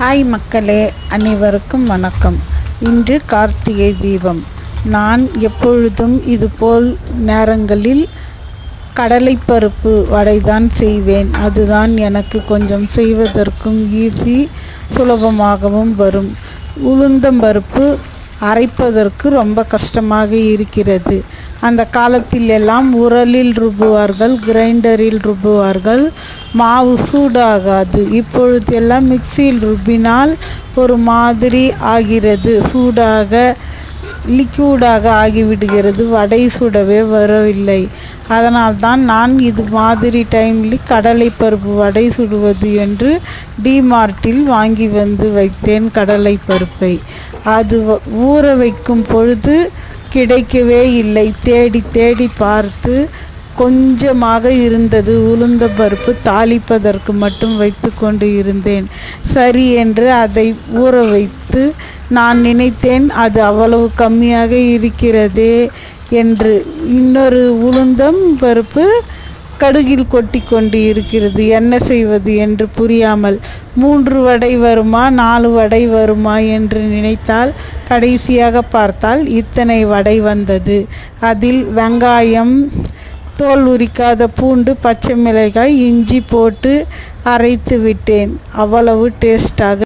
Hi மக்களே அனைவருக்கும் வணக்கம். இன்று கார்த்திகை தீபம். நான் எப்பொழுதும் இதுபோல் நேரங்களில் கடலைப்பருப்பு வடைதான் செய்வேன். அதுதான் எனக்கு கொஞ்சம் செய்வதற்கும் ஈஸி சுலபமாகவும் வரும். உளுந்தம்பருப்பு அரைப்பதற்கு ரொம்ப கஷ்டமாக இருக்கிறது. அந்த காலத்தில் எல்லாம் உரலில் ருபுவார்கள் கிரைண்டரில் ருபுவார்கள். மாவு சூடாகாது. இப்பொழுது எல்லாம் மிக்சியில் ருபினால் ஒரு மாதிரி ஆகிறது. சூடாக லிக்யூடாக ஆகிவிடுகிறது. வடை சுடவே வரவில்லை. அதனால்தான் நான் இது மாதிரி டைமில் கடலை பருப்பு வடை சுடுவது என்று டிமார்ட்டில் வாங்கி வந்து வைத்தேன் கடலை பருப்பை. அது வ- ஊற வைக்கும் பொழுது கிடைக்கவே இல்லை. தேடி தேடி பார்த்து கொஞ்சமாக இருந்தது. உளுந்த பருப்பு தாளிப்பதற்கு மட்டும் வைத்து கொண்டு இருந்தேன். சரி என்று அதை ஊற வைத்து நான் நினைத்தேன் அது அவ்வளவு கம்மியாக இருக்கிறதே என்று. இன்னொரு உளுந்தம் பருப்பு கடுகில் கொட்டி கொண்டு இருக்கிறது என்ன செய்வது என்று புரியாமல் மூன்று வடை வருமா நாலு வடை வருமா? என்று நினைத்தால் கடைசியாக பார்த்தால் இத்தனை வடை வந்தது. அதில் வெங்காயம் தோல் உரிக்காத பூண்டு பச்சை மிளகாய் இஞ்சி போட்டு அரைத்து விட்டேன் அவ்வளவு டேஸ்டாக